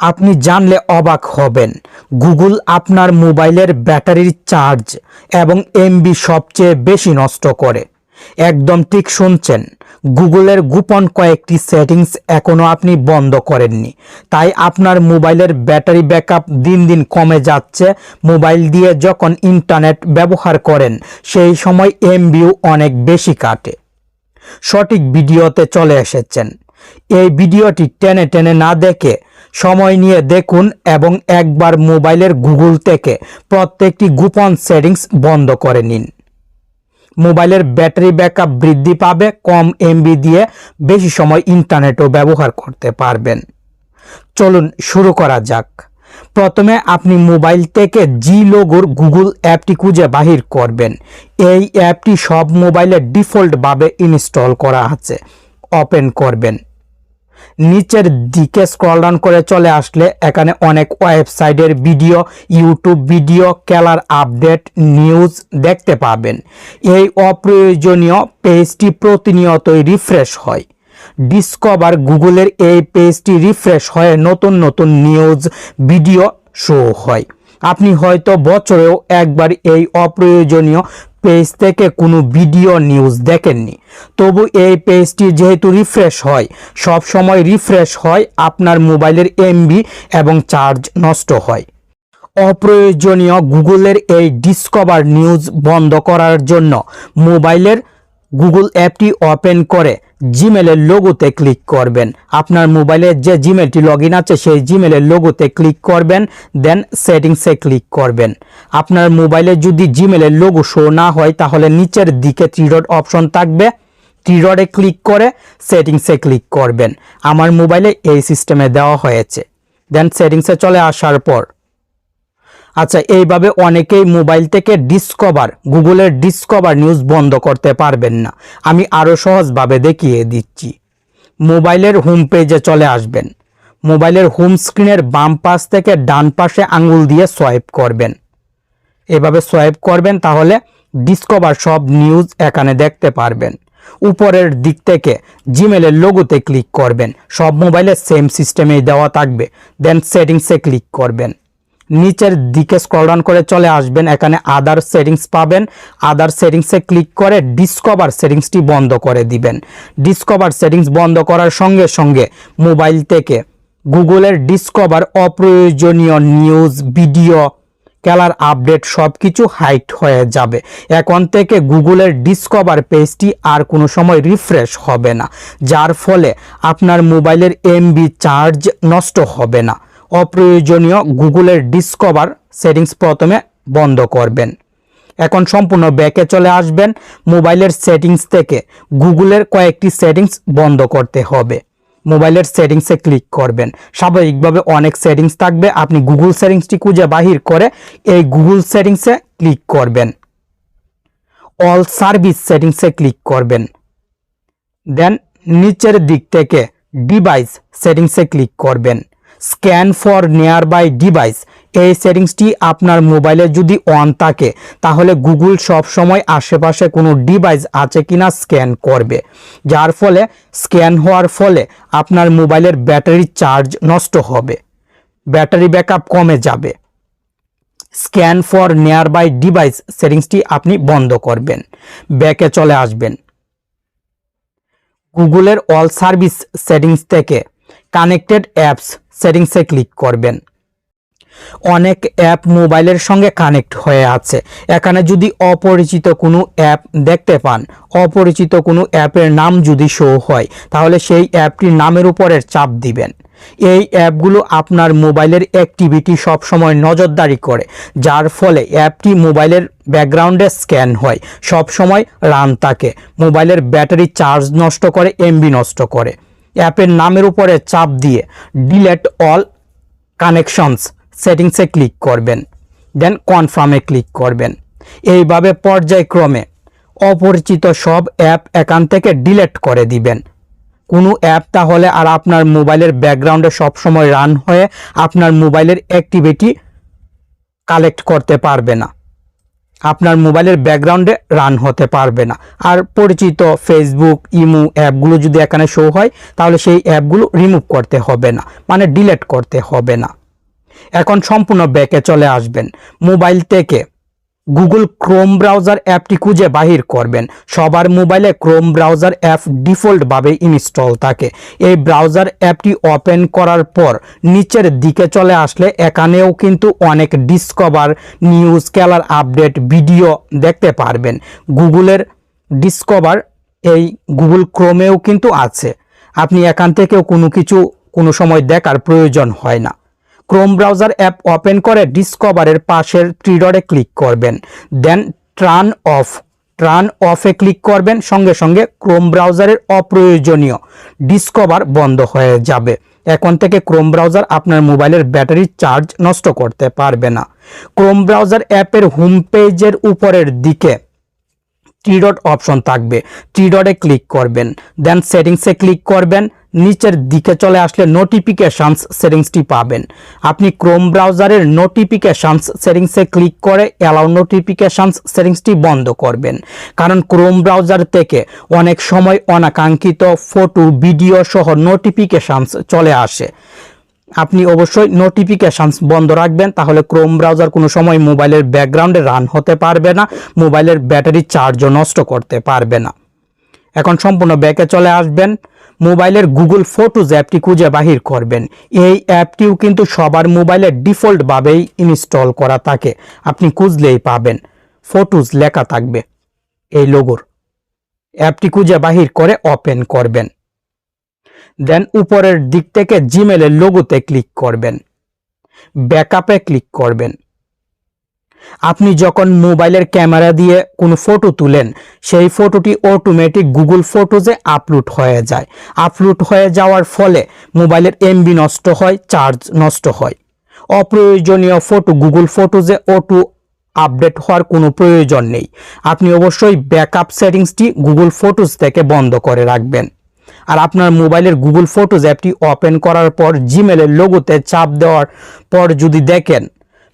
আপনি জানলে অবাক হবেন। গুগল আপনার মোবাইলের ব্যাটারির চার্জ এবং এমবি সবচেয়ে বেশি নষ্ট করে। একদম ঠিক শুনছেন, গুগলের গোপন কয়েকটি সেটিংস এখনও আপনি বন্ধ করেননি। তাই আপনার মোবাইলের ব্যাটারি ব্যাকআপ দিন দিন কমে যাচ্ছে। মোবাইল দিয়ে যখন ইন্টারনেট ব্যবহার করেন, সেই সময় এমবিও অনেক বেশি কাটে। সঠিক ভিডিওতে চলে এসেছেন। এই ভিডিওটি টেনে টেনে না দেখে সময় নিয়ে দেখুন এবং একবার মোবাইলের গুগল থেকে প্রত্যেকটি গোপন সেটিংস বন্ধ করে নিন। মোবাইলের ব্যাটারি ব্যাকআপ বৃদ্ধি পাবে, কম এমবি দিয়ে বেশি সময় ইন্টারনেটও ব্যবহার করতে পারবেন। চলুন শুরু করা যাক। প্রথমে আপনি মোবাইল থেকে জি লোগোর গুগল অ্যাপটি খুঁজে বাহির করবেন। এই অ্যাপটি সব মোবাইলে ডিফল্টভাবে ইনস্টল করা আছে। ওপেন করবেন। নিচের দিকে স্ক্রল ডাউন করে চলে আসলে এখানে অনেক ওয়েবসাইটের ভিডিও ইউটিউব ভিডিও, খেলার আপডেট নিউজ দেখতে পাবেন। এই অপ্রয়োজনীয় পেজটি প্রতিনিয়তই রিফ্রেশ হয়। ডিসকভার গুগলের এই পেজটি রিফ্রেশ হয়ে নতুন নতুন নিউজ ভিডিও শো হয়। আপনি হয়তো বছরেও একবার এই অপ্রয়োজনীয় পেজ থেকে কোনো ভিডিও নিউজ দেখেননি। তবু এই পেজটি যেহেতু রিফ্রেশ হয়, সব সময় রিফ্রেশ হয়, আপনার মোবাইলের এমবি এবং চার্জ নষ্ট হয়। অপ্রয়োজনীয় গুগলের এই ডিসকভার নিউজ বন্ধ করার জন্য মোবাইলের গুগল অ্যাপটি ওপেন করে জিমেলের লোগোতে ক্লিক করবেন। আপনার মোবাইলের যে জিমেলটি লগ আছে, সেই জিমেলের লোগোতে ক্লিক করবেন দেন সেটিংসে ক্লিক করবেন। আপনার মোবাইলে যদি জিমেলের লোগো শো না হয়, তাহলে নিচের দিকে থ্রি ডট অপশন থাকবে। থ্রি ডটে ক্লিক করে সেটিংসে ক্লিক করবেন। আমার মোবাইলে এই সিস্টেমে দেওয়া হয়েছে। দেন সেটিংসে চলে আসার পর আচ্ছা এইভাবে অনেকেই মোবাইল থেকে ডিসকভার গুগলের ডিসকভার নিউজ বন্ধ করতে পারবেন না। আমি আরও সহজভাবে দেখিয়ে দিচ্ছি। মোবাইলের হোম পেজে চলে আসবেন। মোবাইলের হোম স্ক্রিনের বাম পাশ থেকে ডান পাশে আঙুল দিয়ে সোয়াইপ করবেন। এভাবে সোয়াইপ করবেন তাহলে ডিসকভার সব নিউজ এখানে দেখতে পারবেন। উপরের দিক থেকে জিমেলের লোগোতে ক্লিক করবেন। সব মোবাইলে সেম সিস্টেমেই দেওয়া থাকবে। দেন সেটিংসে ক্লিক করবেন। নিচের দিকে স্ক্রল ডাউন করে চলে আসবেন। এখানে আদার সেটিংস পাবেন। আদার সেটিংসে ক্লিক করে ডিসকভার সেটিংসটি বন্ধ করে দিবেন। ডিসকভার সেটিংস বন্ধ করার সঙ্গে সঙ্গে মোবাইল থেকে গুগলের ডিসকভার অপ্রয়োজনীয় নিউজ ভিডিও খেলার আপডেট সব কিছু হাইট হয়ে যাবে। এখন থেকে গুগলের ডিসকভার পেজটি আর কোনো সময় রিফ্রেশ হবে না, যার ফলে আপনার মোবাইলের এমবি চার্জ নষ্ট হবে না। অপ্রয়োজনীয় গুগলের ডিসকভার সেটিংস প্রথমে বন্ধ করবেন। এখন সম্পূর্ণ ব্যাকে চলে আসবেন মোবাইলের সেটিংস থেকে। গুগলের কয়েকটি সেটিংস বন্ধ করতে হবে। মোবাইলের সেটিংসে ক্লিক করবেন। স্বাভাবিকভাবে অনেক সেটিংস থাকবে। আপনি গুগল সেটিংসটি খুঁজে বাহির করে এই গুগল সেটিংসে ক্লিক করবেন। অল সার্ভিস সেটিংসে ক্লিক করবেন। দেন নিচের দিক থেকে ডিভাইস সেটিংসে ক্লিক করবেন। Scan for nearby device. এই সেটিংসটি আপনার মোবাইলে যদি অন থাকে, তাহলে গুগল সব সময় আশেপাশে কোনো ডিভাইস আছে কিনা স্ক্যান করবে। যার ফলে স্ক্যান হওয়ার ফলে আপনার মোবাইলের ব্যাটারি চার্জ নষ্ট হবে, ব্যাটারি ব্যাকআপ কমে যাবে। Scan for nearby device সেটিংসটি আপনি বন্ধ করবেন, ব্যাকে চলে আসবেন। গুগলের অল সার্ভিস সেটিংস থেকে কানেক্টেড অ্যাপস সেটিংসে ক্লিক করবেন। অনেক অ্যাপ মোবাইলের সঙ্গে কানেক্ট হয়ে আছে। এখানে যদি অপরিচিত কোনো অ্যাপ দেখতে পান, অপরিচিত কোনো অ্যাপের নাম যদি শো হয়, তাহলে সেই অ্যাপটির নামের উপরের চাপ দিবেন। এই অ্যাপগুলো আপনার মোবাইলের অ্যাক্টিভিটি সবসময় নজরদারি করে, যার ফলে অ্যাপটি মোবাইলের ব্যাকগ্রাউন্ডে স্ক্যান হয় সব সময় রান থাকে, মোবাইলের ব্যাটারি চার্জ নষ্ট করে এমবি নষ্ট করে। অ্যাপের নামের উপরে চাপ দিয়ে ডিলেট অল কানেকশনস সেটিংসে ক্লিক করবেন দেন কনফার্মে ক্লিক করবেন। এইভাবে পর্যায়ক্রমে অপরিচিত সব অ্যাপ এখান থেকে ডিলেট করে দিবেন। কোনো অ্যাপ তাহলে আর আপনার মোবাইলের ব্যাকগ্রাউন্ডে সবসময় রান হয়ে আপনার মোবাইলের অ্যাক্টিভিটি কালেক্ট করতে পারবে না। আপনার মোবাইলের ব্যাকগ্রাউন্ডে রান হতে পারবে না। আর পরিচিত ফেসবুক ইমো অ্যাপগুলো যদি এখানে শো হয়, তাহলে সেই অ্যাপগুলো রিমুভ করতে হবে না মানে ডিলেট করতে হবে না। এখন সম্পূর্ণ ব্যাকে চলে আসবেন। মোবাইল থেকে গুগল ক্রোম ব্রাউজার অ্যাপটি খুঁজে বাহির করবেন। সবার মোবাইলে ক্রোম ব্রাউজার অ্যাপ ডিফল্টভাবে ইনস্টল থাকে। এই ব্রাউজার অ্যাপটি ওপেন করার পর নিচের দিকে চলে আসলে এখানেও কিন্তু অনেক ডিসকভার, নিউজ খেলার আপডেট, ভিডিও দেখতে পারবেন। গুগলের ডিসকভার এই গুগল ক্রোমেও কিন্তু আছে। আপনি এখান থেকেও কোনো কিছু কোনো সময় দেখার প্রয়োজন হয় না। ক্রোম ব্রাউজার অ্যাপ ওপেন করে ডিসকভারের পাশের ট্রিডরে ক্লিক করবেন। দেন ট্রান অফ, ট্রান অফে ক্লিক করবেন। সঙ্গে সঙ্গে ক্রোম ব্রাউজারের অপ্রয়োজনীয় ডিসকভার বন্ধ হয়ে যাবে। এখন থেকে ক্রোম ব্রাউজার আপনার মোবাইলের ব্যাটারি চার্জ নষ্ট করতে পারবে না। ক্রোম ব্রাউজার অ্যাপের হোম পেজের উপরের দিকে থ্রি ডট অপশন থাকবে। থ্রি ডটে ক্লিক করবেন। দেন সেটিংসে ক্লিক করবেন। নিচের দিকে চলে আসলে নোটিফিকেশানস সেটিংসটি পাবেন। আপনি ক্রোম ব্রাউজারের নোটিফিকেশানস সেটিংসে ক্লিক করে অ্যালাউ নোটিফিকেশানস সেটিংসটি বন্ধ করবেন। কারণ ক্রোম ব্রাউজার থেকে অনেক সময় অনাকাঙ্ক্ষিত ফটো ভিডিও সহ নোটিফিকেশানস চলে আসে। আপনি অবশ্যই নোটিফিকেশানস বন্ধ রাখবেন, তাহলে ক্রোম ব্রাউজার কোনো সময় মোবাইলের ব্যাকগ্রাউন্ডে রান হতে পারবে না, মোবাইলের ব্যাটারি চার্জও নষ্ট করতে পারবে না। এখন সম্পূর্ণ ব্যাকে চলে আসবেন। মোবাইলের গুগল ফটোজ অ্যাপটি খুঁজে বাহির করবেন। এই অ্যাপটিও কিন্তু সবার মোবাইলে ডিফল্টভাবেই ইনস্টল করা থাকে। আপনি খুঁজলেই পাবেন। ফটোজ লেখা থাকবে এই লোগোর। অ্যাপটি খুঁজে বাহির করে ওপেন করবেন। দেন উপরের দিক থেকে জিমেলের লোগোতে ক্লিক করবেন। ব্যাকআপে ক্লিক করবেন। আপনি যখন মোবাইলের ক্যামেরা দিয়ে কোনো ফটো তুলেন, সেই ফটোটি অটোমেটিক গুগল ফটোজে আপলোড হয়ে যায়। আপলোড হয়ে যাওয়ার ফলে মোবাইলের এমবি নষ্ট হয় চার্জ নষ্ট হয়। অপ্রয়োজনীয় ফটো গুগল ফটোজে অটো আপডেট হওয়ার কোনো প্রয়োজন নেই। আপনি অবশ্যই ব্যাকআপ সেটিংসটি গুগল ফটোজ থেকে বন্ধ করে রাখবেন। আর আপনার মোবাইলের গুগল ফটোজ অ্যাপটি ওপেন করার পর জিমেলের লোগোতে চাপ দেওয়ার পর যদি দেখেন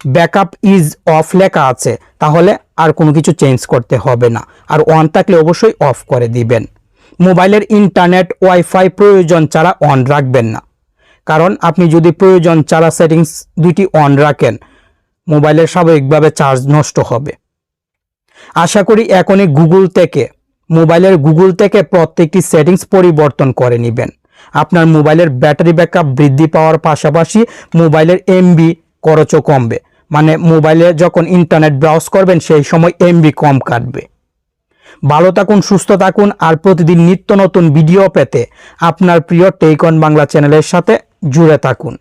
ব্যাকআপ ইজ অফ লেখা আছে, তাহলে আর কোনো কিছু চেঞ্জ করতে হবে না। আর অন থাকলে অবশ্যই অফ করে দিবেন। মোবাইলের ইন্টারনেট ওয়াইফাই প্রয়োজন ছাড়া অন রাখবেন না। কারণ আপনি যদি প্রয়োজন ছাড়া সেটিংস দুইটি অন রাখেন মোবাইলের স্বাভাবিকভাবে চার্জ নষ্ট হবে। আশা করি এখনই গুগল থেকে, মোবাইলের গুগল থেকে প্রত্যেকটি সেটিংস পরিবর্তন করে নেবেন। আপনার মোবাইলের ব্যাটারি ব্যাকআপ বৃদ্ধি পাওয়ার পাশাপাশি মোবাইলের এমবি খরচও কমবে। মানে মোবাইলে যখন ইন্টারনেট ব্রাউজ করবেন, সেই সময় এমবি কম কাটবে। ভালো থাকুন, সুস্থ থাকুন, আর প্রতিদিন নিত্য নতুন ভিডিও পেতে আপনার প্রিয় টেকন বাংলা চ্যানেলের সাথে জুড়ে থাকুন।